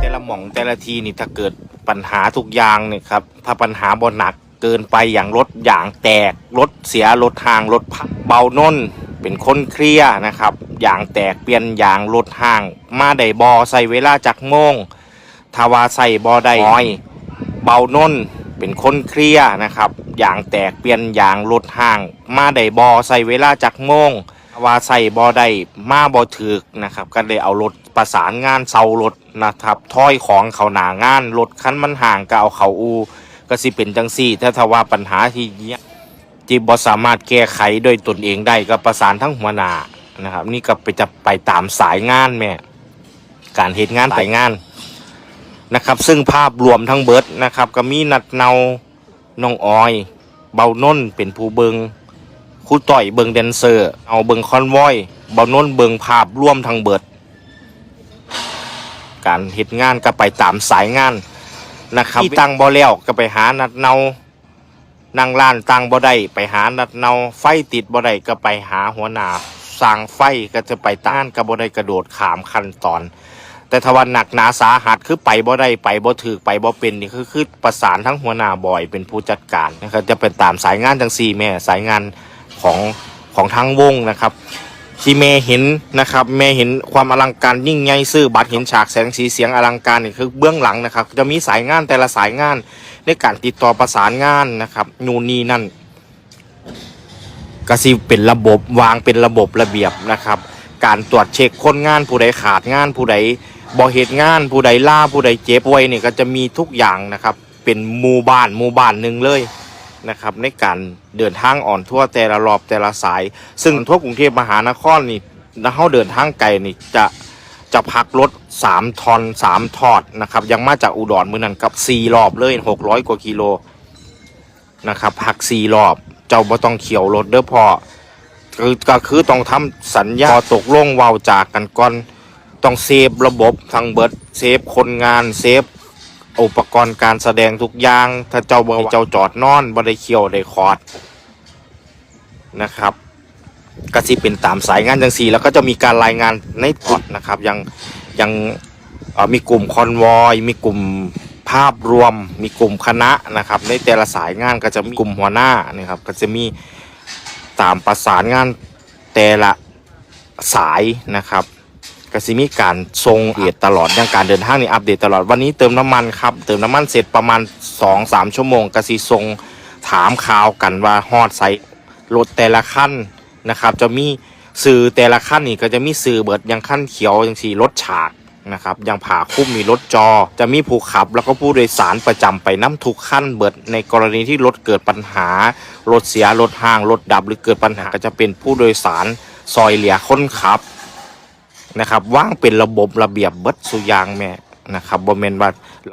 แต่ละหม่องแต่ละทีนี่ถ้าเกิดปัญหาทุกอย่างเนี่ยครับ ถ้าปัญหาบ่หนักเกินไปอย่างรถอย่างแตกรถเสียรถห่างรถพังเบาน้นเป็นคนเคลียนะครับอย่างแตกเปลี่ยนอย่างรถห่าง มาได้บอใส่เวลาจักโมงถ้าว่าใส่บอได้น้อย เบาน้นเป็นคนเคลียนะครับอย่างแตกเปลี่ยนอย่างรถห่าง มาได้บอใส่เวลาจักโมง ว่าใส่บอได้มาบอถึกนะครับ ก็เลยเอารถประสานงานเซารถนะครับถ้อยของเขาหนางานรถคันมันห่างก็เอาเขาอู ก็สิเป็นจังซี่ ถ้าทว่าปัญหาที่เนี้ยที่บ่สามารถแก้ไขโดยตนเองได้ก็ประสานทั้งหัวหน้านะครับ นี่ก็ไปจะไปตามสายงานแม่การเหตุงานไปงานนะครับ ซึ่งภาพรวมทั้งเบิร์ดนะครับ ก็มีนัดเนาน้องออย เบาน้นเป็นผู้เบิง ครูต่อยเบิงแดนเซอร์ เอาเบิงคอนวอยเบาน้นเบิงภาพร่วมทั้งเบิด การเหตุงานก็ไปตามสายงานนะครับที่ตังบ่แล้วก็ไปหานัดเนานั่งร้านตังบ่ได้ไปหานัดเนาไฟติดบ่ได้ก็ไปหาหัวหน้าสร้างไฟก็จะไปต้านก็บ่ได้กระโดดขามขั้นตอน แต่ถ้าวันหนักหนาสาหัสคือไปบ่ได้ไปบ่ถือไปบ่เป็นนี่คือคือประสานทั้งหัวหน้าบ่อยเป็นผู้จัดการนะครับจะเป็นตามสายงานจังซี่แม่สายงาน ของของทั้งวงนะครับที่แม่เห็นนะครับแม่เห็นความอลังการยิ่งใหญ่ซื่อบัตรเห็นฉากแสงสีเสียงอลังการนี่คือเบื้องหลังนะครับ จะมีสายงานแต่ละสายงานในการติดต่อประสานงานนะครับนูนนี่นั่นก็สิเป็นระบบวางเป็นระบบระเบียบนะครับ การตรวจเช็คคนงานผู้ใดขาดงานผู้ใดบ่เหตุงานผู้ใดล่าผู้ใดเจ็บป่วยนี่ก็จะมีทุกอย่างนะครับ เป็นหมู่บ้านหมู่บ้านหนึ่งเลย นะครับในการเดินทางอ่อนทั่วแต่ละรอบแต่ละสาย ซึ่งทั่วกรุงเทพมหานครนี่ถ้าเขาเดินทางไกลนี่จะจะพักรถ 3 ทอน 3 ทอดนะครับยังมาจากอุดรมือนั้นกับ 4 รอบเลย 600 กว่ากิโลนะครับพัก 4 รอบ เจ้าบ่ต้องเขียวรถเด้อพอคือก็คือต้องทำสัญญาพอตกลงว้าจากกันก่อน ต้องเซฟระบบทั้งเบิดเซฟคนงานเซฟ อุปกรณ์การแสดงทุกอย่าง ถ้าเจ้าบ่เจ้าจอดนอนบ่ได้เขียวได้คอร์ดนะครับก็สิเป็นตามสายงานจังสีแล้วก็จะมีการรายงานในพอร์ตนะครับ ยังยังมีกลุ่มคอนวอยมีกลุ่มภาพรวม มีกลุ่มคณะนะครับ ในแต่ละสายงานก็จะมีกลุ่มหัวหน้านะครับ ก็จะมีตามประสานงานแต่ละสายนะครับ ก็สิมีการทรงอัปเดตตลอดอย่างการเดินทางนี่อัปเดตตลอดวันนี้เติมน้ำมันครับ เติมน้ำมันเสร็จประมาณ 2-3 ชั่วโมงก็สิทรงถามข่าวกันว่าฮอดไซรถแต่ละขั้นนะครับจะมีสื่อแต่ละขั้นนี่ก็จะมีสื่อเบิดอย่างขั้นเขียวอย่างสีรถฉากนะครับอย่างผ่าคุ้มมีรถจอ จะมีผู้ขับ แล้วก็ผู้โดยสารประจำไปน้ำทุกขั้นเบิด ในกรณีที่รถเกิดปัญหา รถเสียรถห่างรถดับหรือเกิดปัญหาก็จะเป็นผู้โดยสารซอยเหลียคนขับ นะครับว่างเป็นระบบระเบียบเบิดสุยางแม่นะครับบ่แม่นว่า